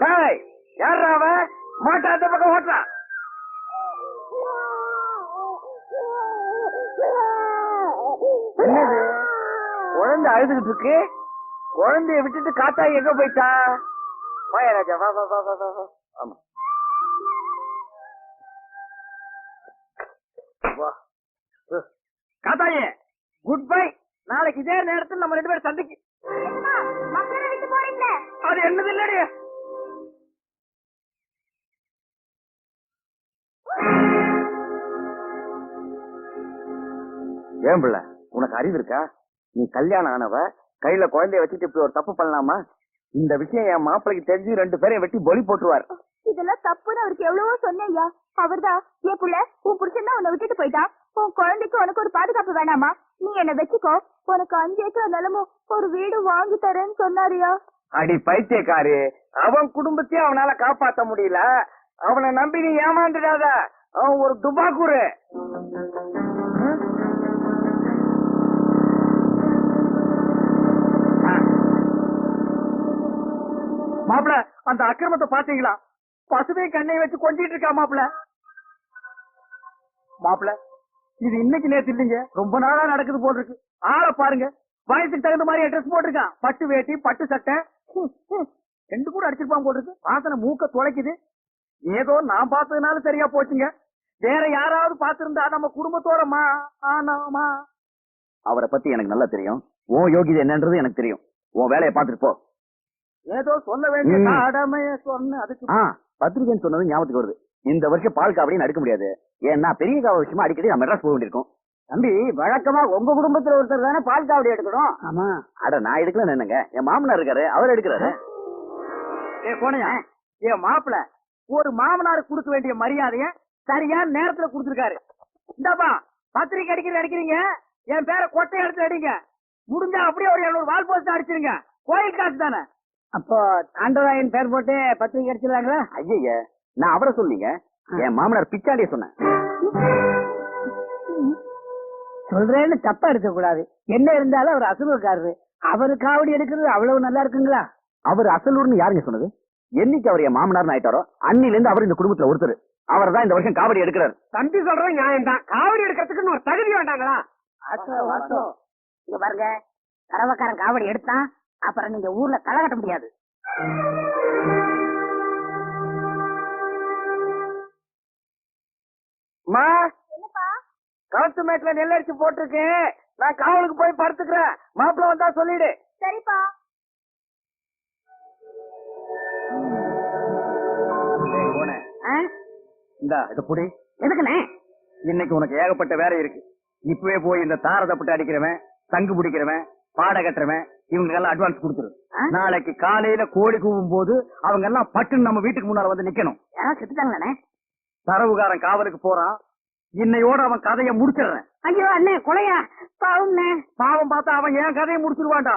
டேய் யாரா அவ? மாட்டா அந்த பக்கம் ஓட்டுறா. என்னது? குழந்தை அழுதுகிட்டு இருக்கு. குழந்தைய விட்டுட்டு காத்தா எங்க போயிட்டா? வாயா ராஜா வா வா வா வா வா ஆமா. வா. காத்தாயே குட் பை நாளைக்கு இதே நேரத்தில் நம்ம ரெண்டு பேரும் சந்திக்கு. அது என்னது இல்லடி? ஏன் பிள்ளை உனக்கு அறிவு இருக்கா? நீ கல்யாணம் ஆனவ கையில குழந்தைய வச்சுட்டு இப்படி ஒரு தப்பு பண்ணலாமா? இந்த விஷயம் என் மாப்பிளைக்கு தெரிஞ்சு ரெண்டு பேரையும் வெட்டி பொலி போட்டுருவார். இதெல்லாம் தப்புன்னு அவருக்கு எவ்வளவோ சொன்னேயா அவர்தான் ஏன் புள்ள உன் புருஷன் தான் உன்னை விட்டுட்டு போயிட்டான். உன் குழந்தைக்கு உனக்கு ஒரு பாதுகாப்பு வேணாமா? நீ என்ன வச்சுக்கோ. உனக்கு அஞ்சு ஏக்கர் நிலமும் ஒரு வீடு வாங்கி தரேன்னு சொன்னாரியா அடி பைத்தியக்காரு அவன் குடும்பத்தையும் அவனால காப்பாத்த முடியல. அவனை நம்பி நீ ஏமாந்துடாத. அவன் ஒரு துபாக்கூரு மாப்பிள அந்த அக்கிரமத்தை பாத்தீங்களா பசுவை கண்ணை வச்சு கொஞ்சிட்டு இருக்கா மாப்பிள? மாப்பிள இது இன்னைக்கு நேத்து இல்லைங்க. ரொம்ப நாளா நடக்குது போல் இருக்கு ஆளை பாருங்க. வயசுக்கு தகுந்த மாதிரி ட்ரெஸ் போட்டிருக்கான் பட்டு வேட்டி பட்டு சட்டை. ரெண்டு கூட அடிச்சிருப்பான் போட்டிருக்கு வாசனை மூக்க துளைக்குது ஏதோ நான் பார்த்ததுனால சரியா போச்சுங்க. வேற யாராவது பார்த்திருந்தா நம்ம குடும்பத்தோட மா ஆனாமா அவரை பத்தி எனக்கு நல்லா தெரியும். ஓ யோகிதை என்னன்றது எனக்கு தெரியும். உன் வேலையை பார்த்துட்டு போ. ஏதோ சொல்ல வேண்டிய. கடமைய சொன்ன அதுக்கு பத்திரிகைன்னு சொன்னது ஞாபகத்துக்கு வருது. இந்த வருஷம் பால் காவடின்னு அடுக்க முடியாது. ஏன்னா பெரிய காவ விஷயமா அடிக்கடி நம்ம மெட்ராஸ் போக வேண்டியிருக்கும். தம்பி வழக்கமா உங்க குடும்பத்துல ஒருத்தர் தானே பால் காவடி எடுக்கணும்? ஆமா. அட நான் எடுக்கல என்னங்க என் மாமனார் இருக்காரு அவர் எடுக்கிறாரு. ஏ போனையா என் மாப்பிள ஒரு மாமனாருக்கு கொடுக்க வேண்டிய மரியாதைய சரியான நேரத்துல கொடுத்திருக்காரு. இந்தாப்பா பத்திரிக்கை அடிக்கிற அடிக்கிறீங்க. என் பேரை கொட்டை எடுத்து அடிங்க. முடிஞ்சா அப்படியே ஒரு எழுநூறு வால் போஸ்ட் அடிச்சிருங்க. கோயில் காசு தானே. அப்போ ஆண்டவராயன் பேர் போட்டு பத்திரிகை அடிச்சிடலாங்களா ஐய நான் அவரை சொன்னீங்க. என் மாமனார் பிச்சாண்டிய சொன்னேன். சொல்றேன்னு தப்பா இருக்க கூடாது என்ன இருந்தாலும் அவர் அசுரக்காரரு அவரு காவடி எடுக்கிறது அவ்வளவு நல்லா இருக்குங்களா? அவர் அசலூர்னு யாருங்க சொன்னது? என்னைக்கு அவர் என் மாமனார் ஆயிட்டாரோ அன்னில இருந்து அவர் இந்த குடும்பத்துல ஒருத்தர். அவர் தான் இந்த வருஷம் காவடி எடுக்கிறார். தம்பி சொல்றேன் நியாயம் தான் காவடி எடுக்கிறதுக்குன்னு ஒரு தகுதி வேண்டாங்களா? இங்க பாருங்க. கரவக்காரன் காவடி எடுத்தான். அப்புறம் நீங்க ஊர்ல களை கட்ட முடியாது. மா! களத்து மேட்ல நெல் அடிச்சு போட்டிருக்கேன். நான் காவலுக்கு போய் படுத்துக்கிறேன். மாப்பிள்ள வந்தா சொல்லிடு. சரிப்பா. இந்த இத புடி. எதுக்குண்ணே? இன்னைக்கு உனக்கு ஏகப்பட்ட வேலை இருக்கு. இப்பவே போய் இந்த தார தப்பட்டு அடிக்கிறவன் தங்கு பிடிக்கிறவன் பாட கட்டுறவன் இவங்க எல்லாம் அட்வான்ஸ் கொடுத்துரு? நாளைக்கு காலையில கோழி கூவும் போது அவங்க எல்லாம் பட்டுன்னு நம்ம வீட்டுக்கு முன்னால வந்து நிக்கணும். யாராவது செத்துட்டாங்களாண்ணே? தரவுகாரன் காவலுக்கு போறான். இன்னையோட அவன் கதையை முடிச்சிடுறேன். ஐயோ அண்ணே கொலையா? பாவம்ண்ணே. பாவம் பார்த்தா அவன் என் கதையை முடிச்சிருவான்டா.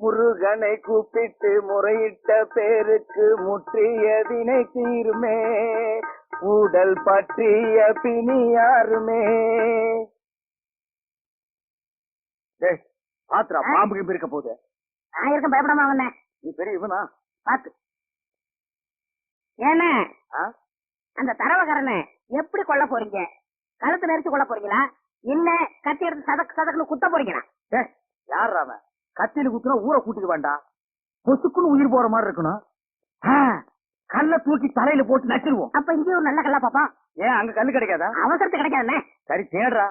முருகனை கூப்பிட்டு முறையிட்ட பேருக்கு முற்றிய வினை தீருமே. உடல் பற்றிய பிணி யாருமே? டேய், பாத்துடா பாம்பு கிம்பு இருக்க போகுது. நான் இருக்க பயப்படாம வாங்கண்ணே நீ பெரிய இவனா? பாத்து. ஏண்ணே? அந்த தரவக்காரனை எப்படி கொல்ல போறீங்க? கழுத்து நெரிச்சு கொல்ல போறீங்களா? இல்ல கத்தி எடுத்து சதக்கு சதக்குன்னு குத்த போறீங்களா? டேய், யார்றா அவன்? கத்தியில குத்துனா ஊரை கூட்டிட்டு வேண்டாம் பொசுக்குன்னு உயிர் போற மாதிரி இருக்கணும். கல்ல தூக்கி தலையில போட்டு நச்சிருவோம். அப்ப இங்கேயும் ஒரு நல்ல கல்லா பாப்பா ஏன் அங்க கல்லு கிடைக்காதா? அவசரத்து கிடைக்காதுண்ணே. சரி தேடுறா.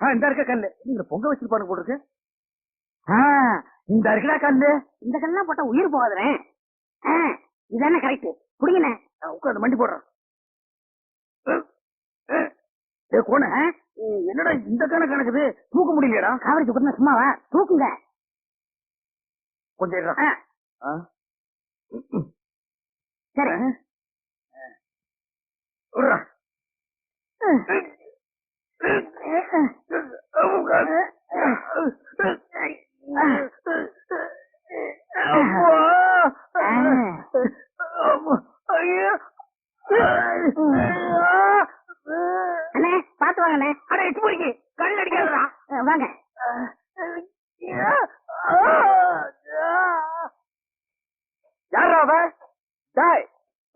ஆ, இந்த இருக்க கல்லு. நீங்க பொங்க வச்சிருப்பானு போட்டுருக்கு ஆ, இந்த இருக்கடா கல்லு. இந்த கல்லாம் போட்டா உயிர் போகாதுண்ணே ஆ, இதானே கரெக்ட் குடிங்கண்ணே உட்காந்து மண்டி போடுறான் கோண என்னடா இந்த கணக்கு கணக்குது தூக்க முடியலையடா. காவிரி சுத்தம் சும்மாவா? தூக்குங்க. கொஞ்சம். சரி. விட்றா.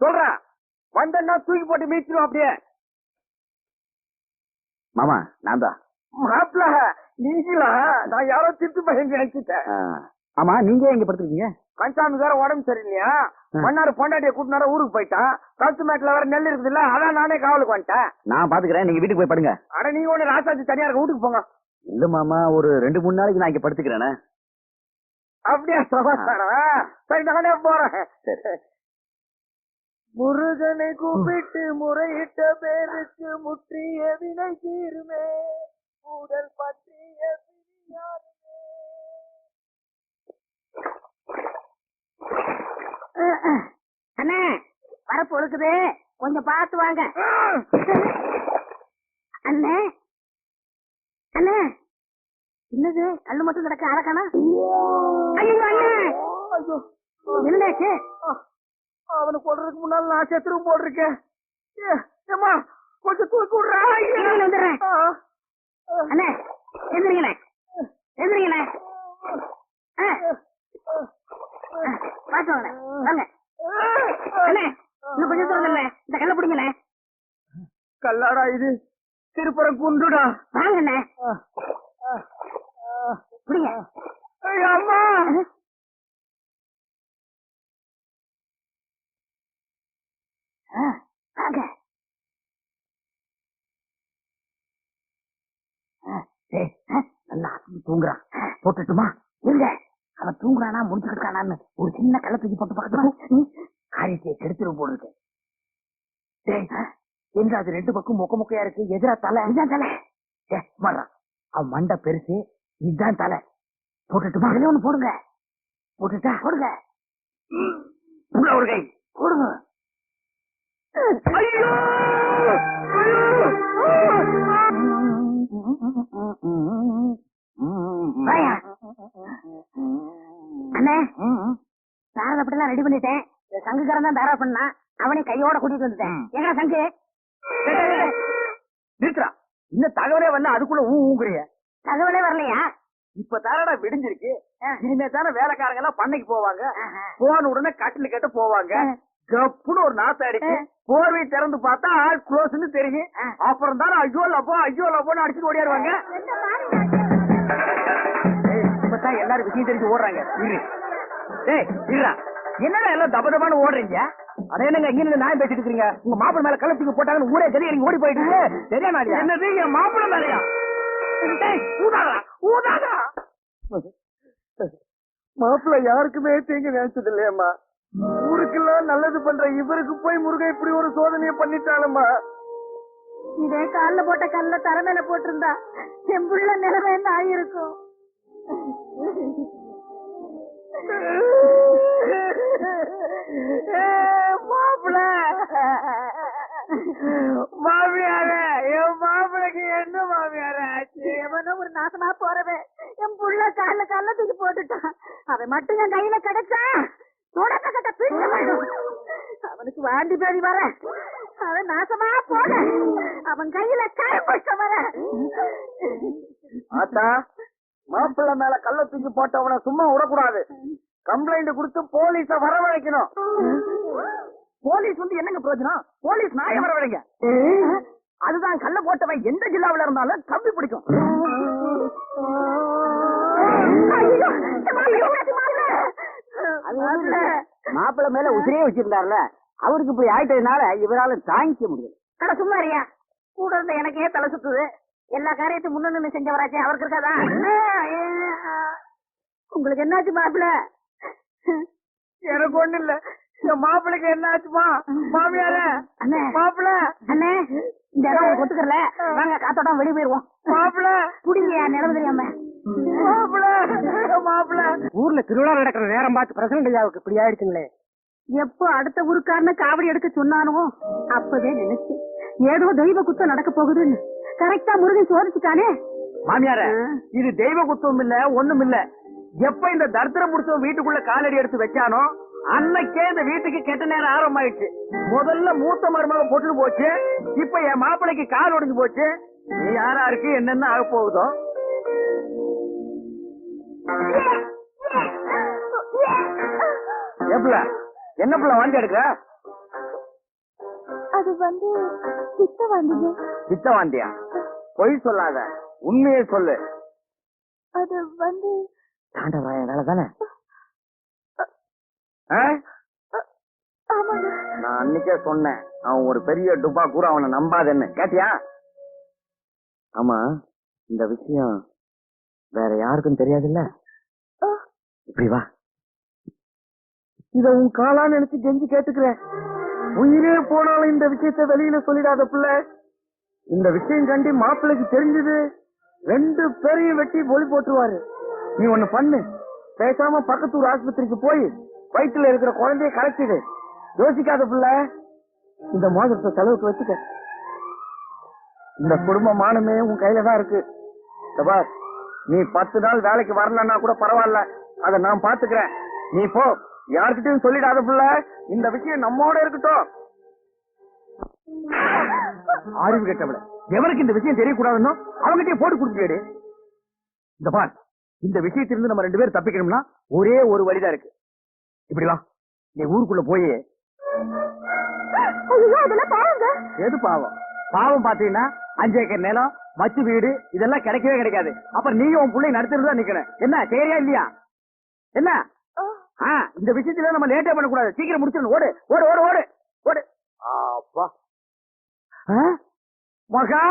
சொல்றேன் வந்தேன்னா தூக்கி போட்டு மீச்சிரும் அப்படியே. மாமா நான் தான். மாப்பிள நீங்களா? நான் யாரோ திட்டு பையன் நினைச்சிட்டேன் ஆமா நீங்க எங்க படுத்துருக்கீங்க? கன்சாமி வேற உடம்பு சரியில்லையா? மன்னாரு பொண்டாட்டிய கூட்டினார ஊருக்கு போயிட்டான். கழுத்து மேட்ல வேற நெல் இருக்குது இல்ல அதான் நானே காவலுக்கு வந்துட்டேன். நான் பாத்துக்கிறேன் நீங்க வீட்டுக்கு போய் படுங்க. அட நீங்க ஒண்ணு ராசாச்சி தனியா இருக்க வீட்டுக்கு போங்க. இல்ல மாமா ஒரு ரெண்டு மூணு நாளைக்கு நான் இங்க படுத்துக்கிறேனே. அப்படியே சரி நானே போறேன். சரி. முருகனை கூப்பிட்டு முறையிட்ட பேருக்கு முற்றிய வினை தீருமே. உடல் பற்றிய அண்ணே வரப்பு ஒழுக்குது கொஞ்சம் பார்த்து வாங்க. அண்ணே அண்ணே. என்னது? கல்லு மட்டும் கிடக்க அழகானா ஐயோ. அண்ணே. அவனை கொல்றதுக்கு முன்னால நான் செத்துரும் போட்டிருக்கேன். ஏ, ஏம்மா கொஞ்சம் தூக்கி விடுறா. இருங்க, வந்துடுறேன். அண்ணே எந்திரிங்களே எந்திரிங்களே பார்த்து வாங்க. வாங்க. அண்ணே இன்னும் கொஞ்சம் தூரம் இல்ல இந்த கல்ல பிடிங்களே கல்லாடா இது. திருப்புறம் குண்டுடா வாங்க அண்ணே ஆ, ஆ, ஆ. பிடிங்க. அம்மா. வாங்க நல்லா தூங்குறான் போட்டுட்டுமா இருங்க அவன் தூங்குறானா முடிச்சுக்கிட்டு ஒரு சின்ன கல்ல தூக்கி போட்டு பார்க்கணும் காரியத்தை கெடுத்துரு போல எங்க அது ரெண்டு பக்கம் மொக்க மொக்கையா இருக்கு எதிரா தலை இதுதான் தலை ஏ மாறா அவன் மண்டை பெருசு இதுதான் தலை போட்டுட்டுமா அதுல ஒண்ணு போடுங்க போட்டுட்டா போடுங்க ஒரு கை போடுங்க ஐயோ. அண்ணே நான் அப்படிலாம் ரெடி பண்ணிட்டேன். சங்குக்காரன் தான் தயாரா பண்ணா அவனை கையோட கூட்டிட்டு வந்துட்டேன். எங்க சங்கு? நிறுத்துறா இன்னும் தகவலே வரல அதுக்குள்ள ஊ ஊங்குறிய. தகவலே வரலையா? இப்ப தானடா விடிஞ்சிருக்கு. இனிமே தானே வேலைக்காரங்க எல்லாம் பண்ணைக்கு போவாங்க. போன உடனே கட்டில் கட்ட போவாங்க. கப்புன்னு ஒரு நாத்த அடிச்சு ஆ. போர்வை திறந்து பார்த்தா ஆள் க்ளோஸ்னு தெரியும். அப்புறம் தானே ஐயோ லப்போ ஐயோ லப்போன்னு அடிச்சுட்டு ஓடியாருவாங்க. ஏய், இப்பதான் எல்லாரும் விஷயம் தெரிஞ்சு ஓடுறாங்க. இரு. டேய் இருடா என்னடா எல்லாம் தப தபான்னு ஓடுறீங்க? அட என்னங்க இங்க இருந்து நியாயம் பேசிட்டு இருக்கீங்க உங்க மாப்பிள மேல கள்ளத்துக்கு போட்டாங்கன்னு ஊரே தெரிய நீங்க ஓடி போயிட்டு சரியா நாடியா? என்னது என் மாப்பிள மேலயா? டேய் ஊதாடா ஊதாடா மாப்பிள யாருக்குமே தீங்கு நினைச்சது இல்லையம்மா ஊருக்கெல்லாம் நல்லது பண்ற இவருக்கு போய் முருகன் இப்படி ஒரு சோதனையை பண்ணிட்டாலம்மா இதே கால்ல போட்ட கல்ல தர மேல போட்டிருந்தா என் புள்ள நிலைமை என்ன ஆயிருக்கும் மாப்பிள! மாமியார என் மாப்பிளைக்கு என்ன மாமியார ஆச்சு? எவனோ ஒரு நாசமா போறவன் என் புள்ள கால்ல கல்ல தூக்கி போட்டுட்டான். அவன் மட்டும் என் கையில கிடைச்சா தொடக்க கட்ட பிடிச்ச போயிடும் அவனுக்கு வாண்டி பேதி வர. அவன் நாசமா போன அவன் கையில கை பிடிச்ச வர ஆத்தா மாப்பிள்ளை மேல கள்ள தூக்கி போட்டவன சும்மா விடக்கூடாது. கம்ப்ளைண்ட் கொடுத்து போலீஸ வரவழைக்கணும். போலீஸ் வந்து என்னங்க பிரயோஜனம்? போலீஸ் நாய வரவழைங்க. அதுதான் கள்ள போட்டவன் எந்த ஜில்லாவில இருந்தாலும் கம்பி பிடிக்கும். மாப்பிள்ளை. மேல உசிரே வச்சிருந்தாருல. அவருக்கு இப்படி ஆயிட்டதுனால இவரால தாங்கிக்க முடியல. அட சும்மா இருயா கூட இருந்த எனக்கே தலை சுத்துது. எல்லா காரியத்தையும் முன்ன செஞ்சவராச்சே அவருக்கு இருக்காதா? உங்களுக்கு என்னாச்சு மாப்பிள்ள? எனக்கு ஒண்ணு இல்ல. மாப்பிளைக்கு என்ன ஆச்சுமா மாமியார. அண்ணே. மாப்பிள. அண்ணே இந்த இடம் ஒத்துக்கறல. வாங்க காத்தோட்டம் வெளியே போயிருவோம். மாப்பிள. குடிங்க நிலவு தெரியாம மாப்பிள. மாப்பிள. ஊர்ல திருவிழா நடக்கிற நேரம் பார்த்து பிரசிடண்ட் ஐயாவுக்கு இப்படி ஆயிடுச்சுங்களே. எப்போ அடுத்த ஊருக்காரன காவடி எடுக்க சொன்னானோ அப்பவே நினைச்சேன் ஏதோ தெய்வ குத்தம் நடக்க போகுதுன்னு கரெக்டா முருகன் சோதிச்சுட்டானே மாமியார இது தெய்வ குத்தம் இல்ல ஒண்ணும் இல்ல எப்ப இந்த தரித்திரம் முடிச்சவன் வீட்டுக்குள்ள காலடி எடுத்து வச்சானோ அன்னைக்கே இந்த வீட்டுக்கு கெட்ட நேரம் ஆரம்பமாயிடுச்சு முதல்ல மூத்த மருமக போட்டுட்டு போச்சு இப்ப என் மாப்பிளைக்கு கால் உடைஞ்சு போச்சு நீ யாரா இருக்கு என்னென்ன ஆக போகுதோ எப்பல என்ன பிள்ளை வாந்தி எடுக்கிற? அது வந்து சித்த வந்தீங்க பித்த வாந்தியா பொய் சொல்லாத. உண்மையை சொல்லு. அது வந்து தாண்டவராய வேலை தானே? நான் அன்னைக்கே சொன்னேன். அவன் ஒரு பெரிய டுபா கூட அவனை நம்பாதேன்னு. கேட்டியா? ஆமா இந்த விஷயம் வேற யாருக்கும் தெரியாதுல்ல? இப்படி வா. இத உன் காலா நினைச்சு கெஞ்சி கேட்டுக்கிறேன். உயிரே போனாலும் இந்த விஷயத்தை வெளியில சொல்லிடாத பிள்ளை. இந்த விஷயம் கண்டி மாப்பிள்ளைக்கு தெரிஞ்சது. ரெண்டு பேரையும் வெட்டி ஒளி போட்டுருவாரு. நீ ஒண்ணு பண்ணு. பேசாம பக்கத்தூர் ஆஸ்பத்திரிக்கு போய் வயிற்றுல இருக்கிற குழந்தைய கலக்கிடு யோசிக்காத பிள்ளை. இந்த மோதிரத்தை செலவுக்கு வச்சுக்க. இந்த குடும்ப மானமே உன் கையில தான் இருக்கு. நீ பத்து நாள் வேலைக்கு வரலன்னா கூட பரவாயில்ல. அதை நான் பாத்துக்கிறேன் நீ போ. யார்கிட்டயும் சொல்லிடாத பிள்ளை. இந்த விஷயம் நம்மோட இருக்கட்டும். அறிவு கெட்டவள. எவனுக்கு இந்த விஷயம் தெரியக்கூடாதுன்னு அவங்ககிட்டயே போட்டு கொடுத்துடு இந்த பார் இந்த விஷயத்திலிருந்து நம்ம ரெண்டு பேரும் தப்பிக்கணும்னா ஒரே ஒரு வழிதான் இருக்கு. இப்படி வா. நீ ஊருக்குள்ள போய். எது பாவம்? பாவம் பாத்தீங்கன்னா அஞ்சு ஏக்கர் நிலம் மச்சு வீடு இதெல்லாம் கிடைக்கவே கிடைக்காது. அப்புறம் நீயும் உன் பிள்ளை நடத்திட்டு தான் நிக்கணும். என்ன சரியா இல்லையா? என்ன? இந்த விஷயத்துல நம்ம லேட்டே பண்ணக்கூடாது. சீக்கிரம் முடிச்சிடணும். ஓடு ஓடு ஓடு ஓடு ஓடு. அப்பா? மகா?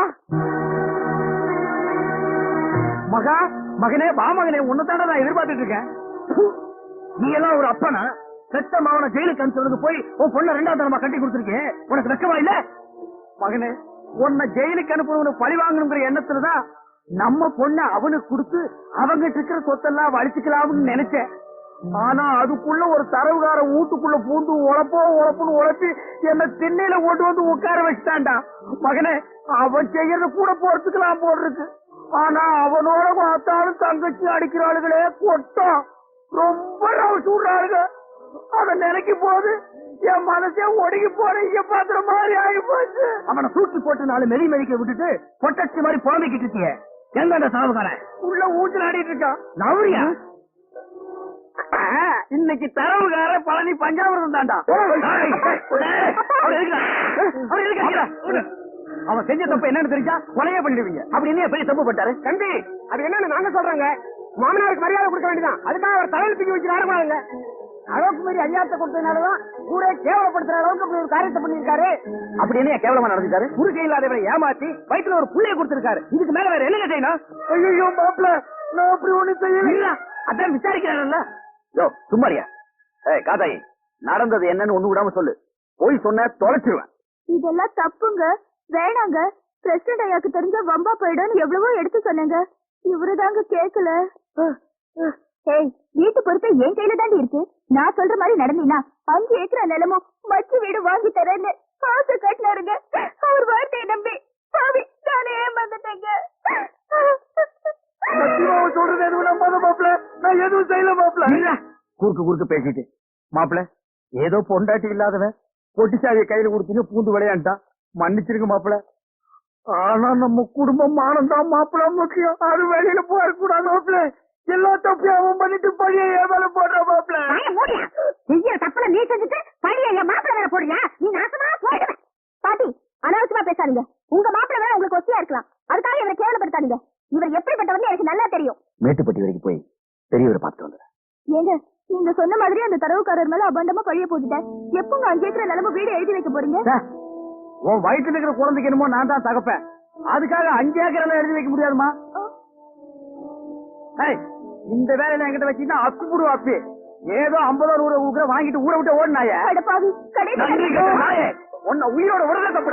மகா? மகனே வா மகனே உன்னதான நான் எதிர்பார்த்துட்டு இருக்கேன். நீ எல்லாம் ஒரு அப்பனா? செத்த மாவன ஜெயிலுக்கு அனுப்பிச்சதுக்கு போய் உன் பொண்ணை ரெண்டாவது தரமா கட்டி கொடுத்துருக்கேன் உனக்கு வெக்கமா இல்ல? மகனே உன்னை ஜெயிலுக்கு அனுப்புறவனு பழி வாங்கணுங்கிற எண்ணத்துலதான் நம்ம பொண்ணை அவனுக்கு கொடுத்து அவங்கிட்ட இருக்கிற சொத்தெல்லாம் வலிச்சுக்கலாம்னு நினைச்சேன். ஆனா அதுக்குள்ள ஒரு தரவுகார வீட்டுக்குள்ள பூந்து உழப்போ உழப்புன்னு உழைச்சு என்ன திண்ணையில கொண்டு வந்து உட்கார வச்சுட்டான்டா. மகனே அவன் செய்யறது கூட பொறுத்துக்கலாம் போல் இருக்கு ஆனா அவனோட பார்த்தாலும் தங்கச்சி அடிக்கிறாளுகளே கொட்டம். ரொம்ப ரவுஸ் விடுறாளுங்க அத நினைக்கும் போது என் மனசே ஒடுங்கி போற இங்க பாத்துற மாதிரி ஆகி போச்சு. அவனை தூக்கி போட்டு நாலு மெலி மெலிக்க விட்டுட்டு பொட்டச்சி மாதிரி புலம்பிக்கிட்டு இருக்கிய. எங்க அந்த சாவுகாரன்? உள்ள ஊஞ்சல் ஆடிட்டு இருக்கான். நவரியா இன்னைக்கு தரவுகார பழனி பஞ்சாமிரதம் தாண்டா அவன் செஞ்ச தப்பு என்னன்னு தெரிஞ்சா கொலையே பண்ணிடுவீங்க அப்படி என்ன பெரிய தப்பு பட்டாரு தம்பி அது என்னன்னு நாங்க சொல்றாங்க மாமனாருக்கு மரியாதை கொடுக்க வேண்டியதான் அதுக்காக அவர் தலையில் தூக்கி வச்சு ஆடக்கூடாதுங்க அளவுக்கு மீறி அதிகாரத்தை கொடுத்ததுனாலதான் ஊரே கேவலப்படுத்துற அளவுக்கு ஒரு காரியத்தை பண்ணிருக்காரு அப்படி என்ன கேவலமா நடந்துட்டாரு குறுக்கை இல்லாதவரை ஏமாத்தி வயிற்றுல ஒரு புள்ளைய கொடுத்திருக்காரு இதுக்கு மேல வேற என்ன செய்யணும் ஐயோ மாப்பிள நான் அப்படி ஒண்ணு செய்யல அதான் விசாரிக்கிறாருல்ல யோ சும்மாரியா ஏய் காதாயி நடந்தது என்னன்னு ஒண்ணு விடாம சொல்லு. போய் சொன்ன தொலைச்சிருவேன். இதெல்லாம் தப்புங்க. வேணாங்க. பிரசிடண்ட் ஐயாக்கு தெரிஞ்ச வம்பா போயிடும்னு எவ்வளவோ எடுத்து சொன்னேங்க. இவருதாங்க கேக்கல. ஏய் வீட்டு பொறுப்பே என் கையில தாண்டி இருக்கு. நான் சொல்ற மாதிரி நடந்தீங்கன்னா அஞ்சு ஏக்கர் நிலமும் மச்சு வீடு வாங்கி தரேன்னு காசு கட்டினாருங்க அவர் வார்த்தையை நம்பி சாமி நானே ஏமாந்துட்டேங்க. சொல்றது எதுவும் நான் எதுவும் செய்யல மாப்பிள குறுக்கு குறுக்கு பேசிட்டு. மாப்பிள ஏதோ பொண்டாட்டி இல்லாதவன் பொட்டிச்சாவிய கையில கொடுத்தீங்க பூந்து விளையாண்டான். மன்னிச்சிருங்க மாப்பிள ஆனா நம்ம குடும்பம் மானம்தான் மாப்பிள முக்கியம். அது வெளியில போயிடக்கூடாது மாப்பிள எல்லா தப்பையும் அவன் பண்ணிட்டு பழிய ஏமால போடுற மாப்பிள செய்யற தப்புல நீ செஞ்சுட்டு பழைய என் மாப்பிள்ள வேற போடுறியா? நீ நாசமா போயிடுவேன் பாட்டி அனாவசியமா பேசாதீங்க. உங்க மாப்பிள்ள வேற உங்களுக்கு ஒத்தியா இருக்கலாம். அதுக்காக இவரை கேவலப்படுத்தாதீங்க. இவர் எப்படிப்பட்டவர்னு எனக்கு நல்லா தெரியும். மேட்டுப்பட்டி வரைக்கும் போய் பெரியவரை பார்த்துட்டு வந்துடுறேன் ஏங்க நீங்க சொன்ன மாதிரி அந்த தரவுக்காரர் மேல அபண்டமா பழிய போட்டுட்டேன். எப்பங்க அஞ்சு ஏக்கர் நிலம வீடு எழுதி வைக்க போறீங்க? உன் வயிற்றுல இருக்கிற குழந்தைக்கு என்னமோ நான் தான் தகப்பேன். அதுக்காக அஞ்சு ஏக்கர் எழுதி வைக்க முடியாதுமா? இந்த வேலையில என்கிட்ட வச்சீங்கன்னா அப்பு புடு அப்பு ஏதோ ஐம்பதோ நூறு வாங்கிட்டு ஊரை விட்டு ஓடினாய. உன்னை உயிரோட விடுறத தப்புடா